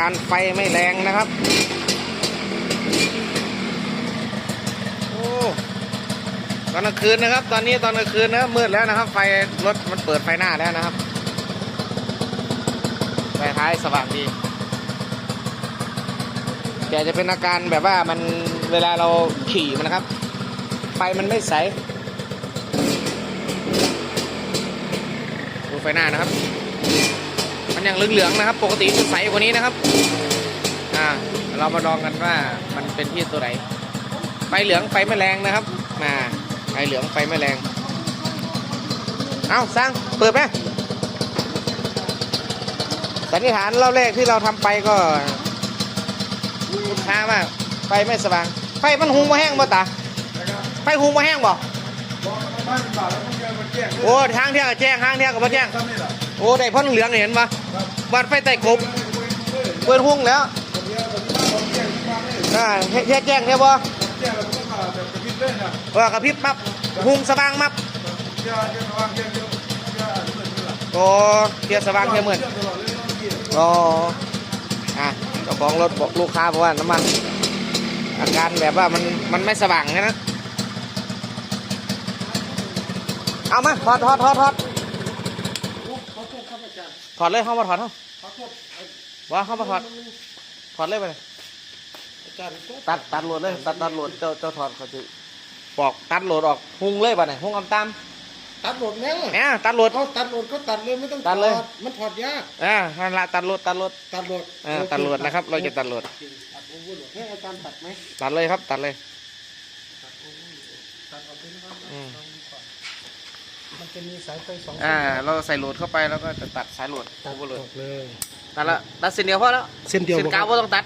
การไฟไม่แรงนะครับ โอ้ตอนกลางคืนนะครับ ตอนนี้ตอนกลางคืนนะมืดแล้วนะครับ ไฟรถมันเปิดไฟหน้าแล้วนะครับ ไฟท้ายสว่างดีแต่จะเป็นอาการแบบว่ามันเวลาเราขี่มันนะครับ ไฟมันไม่ใสดูไฟหน้านะครับ มันยังเหลืองๆนะครับ ปกติจะใสกว่านี้นะครับ อ่า เรามาลองกันว่ามันเป็นที่ตัวไหนไฟเหลืองไฟไม่แรงนะครับ มาไฟเหลืองไฟไม่แรง เอาสร้างเปิดไหมสันนิษฐานรอบแรกที่เราทำไปก็ลูกค้าว่าไฟไม่สว่าง ไฟมันหุงมาแห้งบ่ตาไฟหุงมาแห้งบ่บ้านบาทแล้วมันแกมันแจ้งโอ้ทางเที่ยวก็แจ้งทางเที่ยวก็บ่แจ้งซ้ำนี่แหละ โอ้ได้พ่นเหลืองเห็นปะวัดไฟใต้กบเปิดหุ้งแล้วน่าแจ้งแจ้งใช่ปะว่ากระพริบปั๊บหุ้งสว่างมับโอ้เทียสว่างเทียเหมือนแจ้งตลอดเลยน้องพี่อ๋ออะเจ้าของรถบอกลูกค้าบอกว่าน้ำมัน อาการแบบว่ามันมันไม่สว่างนะเอามาถอดถอดถอดถอด ขอโทษครับอาจารย์ ถอดเลยเข้ามาถอดเถอะขอโทษว่าเข้ามาถอดถอดเลยไปเลยอาจารย์ตัดตัดโหลดเลย ตัดตัดโหลดเจ้าเจ้าถอดเขาจะปอกตัดโหลดออกหุ้งเลยป่ะเนี่ยหุ้งอำตามตัดโหลดแม่เนี่ยตัดโหลด เขาตัดโหลดเขาตัดเลยไม่ต้องตัดเลย ถอมันถอดยากอ่านั่นละตัดโหลดตัดโหลดตัดโหลดเออตัดโหลดนะครับ เราจะตัดโหลด ตัดโอเวอร์โหลดให้อาจารย์ตัดไหมตัดเลยครับ ตัดเลย ตัดเอาไปนะครับอืม มันจะมีสายไฟสองอ่า เราใส่โหลดเข้าไปแล้วก็จะตัดสายโหลดตัดโอเวอร์โหลดออกเลย ตัดละตัดเส้นเดียวพอแล้วเส้นเดียว เส้นกาวบ่ก็ครับต้องตัด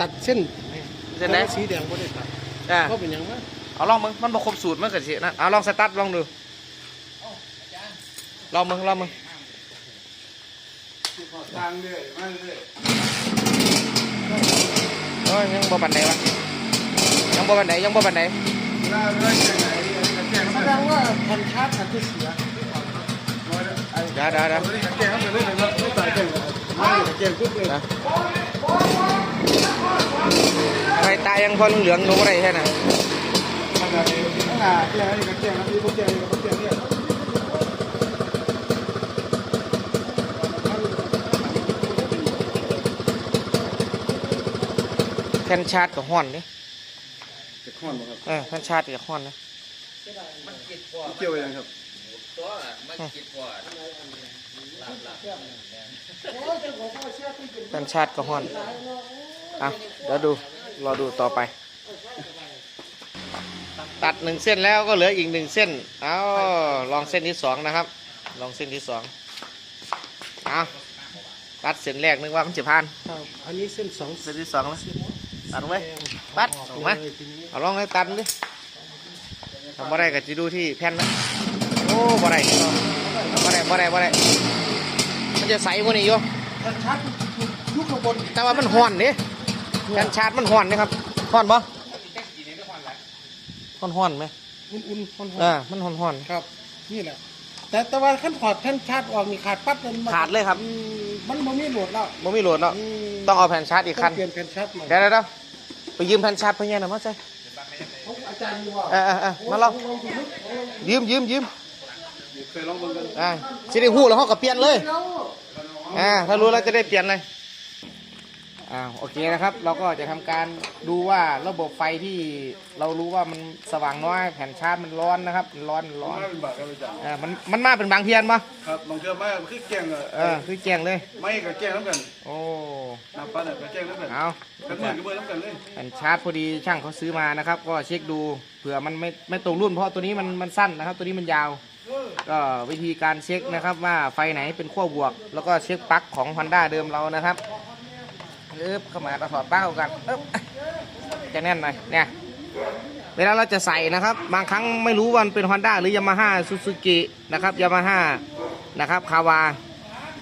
ตัดเส้นเส้นไหนสีแดงไม่ได้ตัดอ่าเขาเป็นหยังไงเอาลองมึงมันบอกครบสูตรมันเกิดสินะเอาลองสตาร์ทลองดูลองมึงลองมึงทางเรื่อยมาเรื่อยเอ้ยยังบ่ปันไหนวะยังบ่ปันไหนยังบ่ปันไหนเวลาเวลา แจ้ไหนแจ้งแสดงว่าแผ่นชาร์จะเสียเดี๋ยวเดี๋ยวเดี๋ยวแจ้งเขาไปเลยไม่ตายแจ้งไม่แจ้งปุ๊บเลยนะไฟตายังพอเหลืองๆดูบ่ได้แค่น่ะขนาดนี้ขนาดแจ้งนี่ก็แจ้งนะพี่พวกแจ้งนี่ก็แจ้งเนี่ยแผ่นชาร์จกับห้อนนี่จะ คล้องบ่ครับเออแผ่นชาร์จกับห้อนนะเกี่ยวยังครับแผ่นชาร์จกับห้อนอะเดี๋ยวดูรอดูต่อไป ตัดหนึ่งเส้นแล้วก็เหลืออีกหนึ่งเส้นเอาลองเส้นที่สองนะครับ ลองเส้นที่สองเอาตัดเส้นแรกนึกว่ามันจะผ่านครับอันนี้เส้นสองเส้นที่สองแล้วตัดไว้ปัดถูกไหมทีนี้เอาลองให้ตัดดิ ทำบ่ได้ก็จะดูที่แผ่นนะโอ้บ่ได้บ่ได้บ่ได้บ่ได้มันจะใสกว่านี้อยู่แผ่นชาร์จยุคข้างบนแต่ว่ามันห่อนนี่แผ่นชาร์จมันห่อนนี่ครับห่อนปะห่อนห่อนไหมอุ่นๆค่อนอ่ามันห่อนห่อนๆครับ นี่แหละแต่แต่ว่าขั้นถอดแผ่นชาร์จออกนี่ขาดปั๊บเลยมันขาดเลยครับอืมมันบ่มีโหลดแล้วบ่มีโหลดแล้วอืมต้องเอาแผ่นชาร์จอีกคันต้องเปลี่ยนแผ่นชาร์จใหม่เดี๋ยวเดี๋ยวเดี๋ยวไปยืมแผ่นชาร์จเพื่อนหน่อยมาใช่ เออเออเออมาลองลองดูนะลองยืมยืมยืมเคยลองเบิ่งกันอ่าสิได้หู้แล้วเขาก็เปลี่ยนเลยอ่าถ้ารู้แล้วจะได้เปลี่ยนเลย อ่าโอเคนะครับ เราก็จะทำการดูว่าระบบไฟที่เรารู้ว่ามันสว่างน้อยแผ่นชาร์จมันร้อนนะครับมันร้อนมันร้อนมาเป็นบาทครับอาจารย์อ่ามันมันมาเป็นบางเทียนปะครับบางเทื่อไม่คือแกงอะเออคือแจ้งเลย ไม่ก็แกงน้ำกัน โอ้น้ำปลาเนี่ยก็แกงน้ำกันเอากันเหมือนกันเบอร์น้ำกันเลยแผ่นชาร์จพอดีช่างเขาซื้อมานะครับ ก็เช็คดูเผื่อมันไม่ไม่ตรงรุ่นเพราะตัวนี้มันมันสั้นนะครับ ตัวนี้มันยาวก็วิธีการเช็คนะครับว่าไฟไหนเป็นขั้วบวก แล้วก็เช็คปลั๊กของ Honda เดิมเรานะครับเอ๊บเข้ามาเราถอดปลั๊กออกกันเอ๊บจะแน่นหน่อยเนี่ยเวลาเราจะใส่นะครับ บางครั้งไม่รู้ว่ามันเป็น Honda หรือ Yamaha Suzuki นะครับ Yamaha นะครับคาวา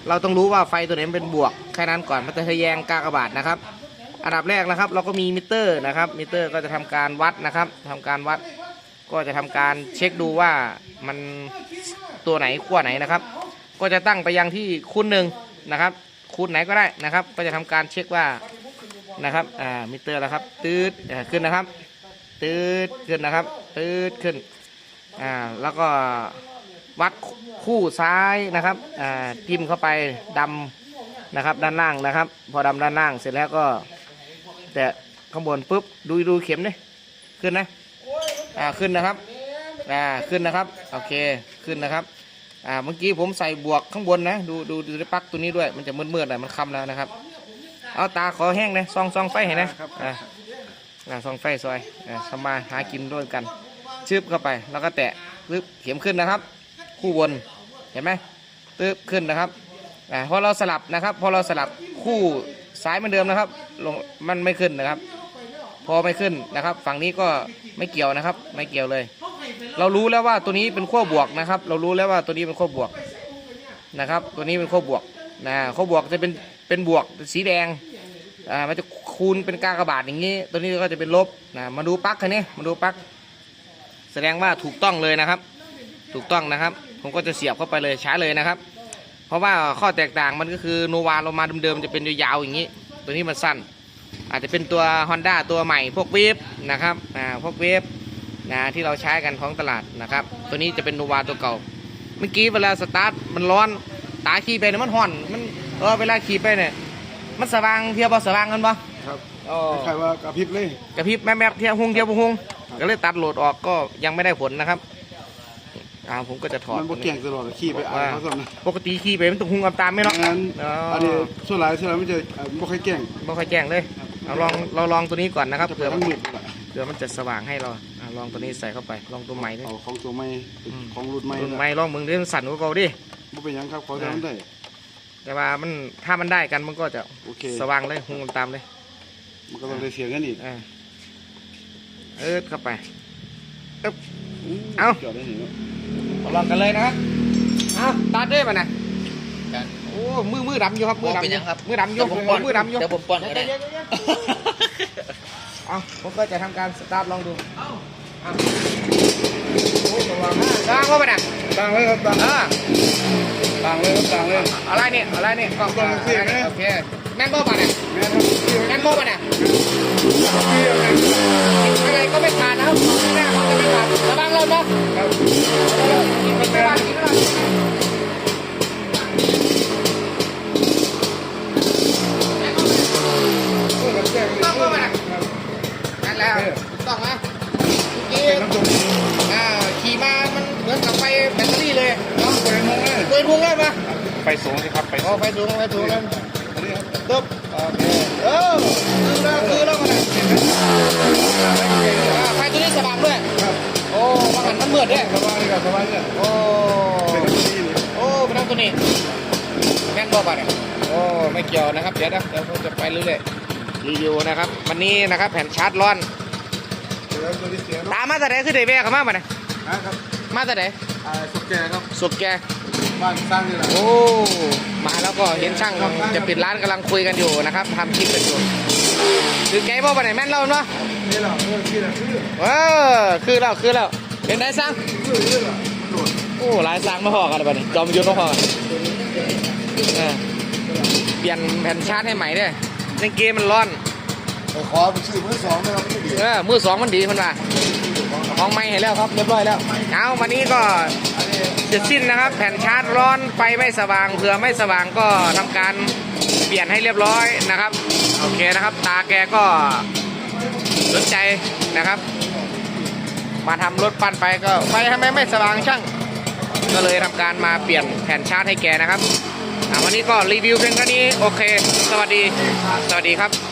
เราต้องรู้ว่าไฟตัวไหนเป็นบวกแค่นั้นก่อนมันจะทะแยงกากบาทนะครับ อันดับแรกนะครับ เราก็มีมิเตอร์นะครับ มิเตอร์ก็จะทำการวัดนะครับทำการวัดก็จะทำการเช็คดูว่ามันตัวไหนขั้วไหนนะครับ ก็จะตั้งไปยังที่คูณหนึ่งนะครับ คูณไหนก็ได้นะครับ ก็จะทำการเช็คว่านะครับอ่ามิเตอร์แล้วครับตืดขึ้นนะครับ ตืดขึ้นนะครับ ตืดขึ้นอ่าแล้วก็วัดคู่ซ้ายนะครับอ่าจิ้มเข้าไปดำนะครับด้านล่างนะครับ พอดำด้านล่างเสร็จแล้วก็แต่ข้างบนปุ๊บดูดูเข็มนี่ขึ้นนะอ่าขึ้นนะครับอ่าขึ้นนะครับ โอเคขึ้นนะครับ อ่าเมื่อกี้ผมใส่บวกข้างบนนะ ดูดูดูได้ปลั๊กตัวนี้ด้วยมันจะมืดๆหน่อยมันคำแล้วนะครับ เอาตาขอแห้งเลยซองซองไฟเห็นไหมอ่าอ่าซองไฟซอยอ่าทำมาหากินด้วยกันชืบเข้าไป แล้วก็แตะปึ๊บเข็มขึ้นนะครับ คู่วนเห็นไหมปึ๊บขึ้นนะครับอ่าพอเราสลับนะครับ พอเราสลับคู่ซ้ายเหมือนเดิมนะครับลงมันไม่ขึ้นนะครับ พอไม่ขึ้นนะครับ ฝั่งนี้ก็ไม่เกี่ยวนะครับ ไม่เกี่ยวเลย เรารู้แล้วว่าตัวนี้เป็นขั้วบวกนะครับ เรารู้แล้วว่าตัวนี้เป็นขั้วบวกนะครับ ตัวนี้เป็นขั้วบวกนะขั้วบวกจะเป็นเป็นบวกสีแดงอ่ามันจะคูณเป็นกากบาทอย่างนี้ ตัวนี้ก็จะเป็นลบนะมาดูปลั๊กคันนี้มาดูปลั๊กแสดงว่าถูกต้องเลยนะครับ ถูกต้องนะครับ ผมก็จะเสียบเข้าไปเลยใช้เลยนะครับ เพราะว่าข้อแตกต่างมันก็คือโนวาเรามาเดิมๆจะเป็นยาวๆอย่างนี้ ตัวนี้มันสั้น อาจจะเป็นตัว Honda ตัวใหม่พวกเวฟนะครับอ่าพวกเวฟ นะที่เราใช้กันท้องตลาดนะครับ ตัวนี้จะเป็นโนวาตัวเก่า เมื่อกี้เวลาสตาร์ทมันร้อนตาขี่ไปเนี่ยมันห่อนมันเออเวลาขี่ไปเนี่ยมันสว่างเทียบบ่สว่างกันบ่ครับอ๋อใครว่ากระพริบเลยกระพริบแมบๆเทียบหุงเทียบหุงก็เลยตัดโหลดออกก็ยังไม่ได้ผลนะครับอ่าผมก็จะถอดมันบ่เก่งตลอดขี่ไปอ่านเขาสอนนะปกติขี่ไปมันต้องหุงกับตามไม่เนาะงั้นอ๋ออัอันนี้ส่วนหลายส่วนหลายมันจะเอ่อบ่ค่อยเก่งไม่ค่อยแจ้งเลยเอาลองเราลองตัวนี้ก่อนนะครับจะไปเผื่อทั้มันงมืดนั่นแหละเผื่อมันจะสว่างให้เราอะ ลองตัวนี้ใส่เข้าไปลองตัวใหม่ดิเอาของตัวใหม่อืม ของรุ่นใหม่รุ่นนะใหม่ลองมึงดิมันสั่นกว่าเก่าดิบ่เป็นหยังครับเขาจะทำได้ แต่ว่ามันถ้ามันได้กันมันก็จะโอเค สว่างเลยหุงตามเลยมันก็ต้องได้เสียเงินอีกอ่าเอิดเข้าไปอู้เอาจอดได้นี่เนาะลองกันเลยนะครับเอาตัดด้วยป่ะนะโอ้มือมือดำอยู่ครับมือดำเป็นอยัยู่งครับมือดำอยู่เดี๋ยวผมป้อนมือดำอยู่เดี๋ยวผมป้อนก็ได้เยวๆๆเอาผมก็จะทำการสตาร์ทลองดู เอา โอ้ระวังนะระวังว่าป่ะนะต่างเลยครับต่างเออต่างเลยครับต่างเลยอะไรเนี่ยอะไรเนี่ยกล่องกล่องเสียงนะโอเคแม่นบ่ป่ะเนี่ยแม่นครับเสียแม่นบ่ป่ะเนี่ย สูงสิครับไปอ๋อไฟสูงไฟสูงแล้วอันนี้ครับตึ๊บโอเคเออคือแล้วคือแล้วมันอะอ่าไฟตัวนี้สว่างด้วย ครับโอ้มาหันมันมืดด้วยสบายเลยครับสบายเลยโอ้ เป็นน้ำตกนี่เลยโอ้เป็นน้ำตัวนี้แม่นบอกป่ะเนี่ยโอ้ไม่เกี่ยวนะครับ เดี๋ยวนะเดี๋ยวผมจะไปเรื่อยๆรีวิวนะครับ วันนี้นะครับแผ่นชาร์จร้อน เดี๋ยวตัวนี้เสียเนาะตามมาแต่ไหนคือเดเบ้เขามาป่ะเนี่ย นะครับมาแต่ไหนอ่าสุกแก่ครับ สุดแก บ้านสร้างนี่แหละโอ้ มาแล้วก็เห็นช่างจะปิดร้านกำลังคุยกันอยู่นะครับทำคลิปกันอยู่คือแกบอกป่ะเนี่ยแม่นเล่าเนาะนี่แหละเออที่แหละคือเออคือแล้วคือแล้วเป็นไงสั่งคือนี่แหละมันโดดโอ้หลายสั่งมาพอกันเลยป่ะเนี่ยจอมยุทธ์มาพอกันเออเปลี่ยนแผ่นชาร์จให้ใหม่ด้วยในเกมมันร้อนไปขอไปซื้อมือสองนะครับไม่ดีเออมือสองมันดีมันว่าของใหม่ให้แล้วครับเรียบร้อยแล้วเอาวันนี้ก็ เสร็จสิ้นนะครับ แผ่นชาร์จร้อนไฟไม่สว่างเผื่อไม่สว่างก็ทำการเปลี่ยนให้เรียบร้อยนะครับ โอเคนะครับ ตาแกก็สนใจนะครับ มาทำรถปั้นไปก็ไฟทำไมไม่สว่างช่าง ก็เลยทำการมาเปลี่ยนแผ่นชาร์จให้แกนะครับวันนี้ก็รีวิวเพียงเท่านี้โอเค สวัสดี สวัสดีครับ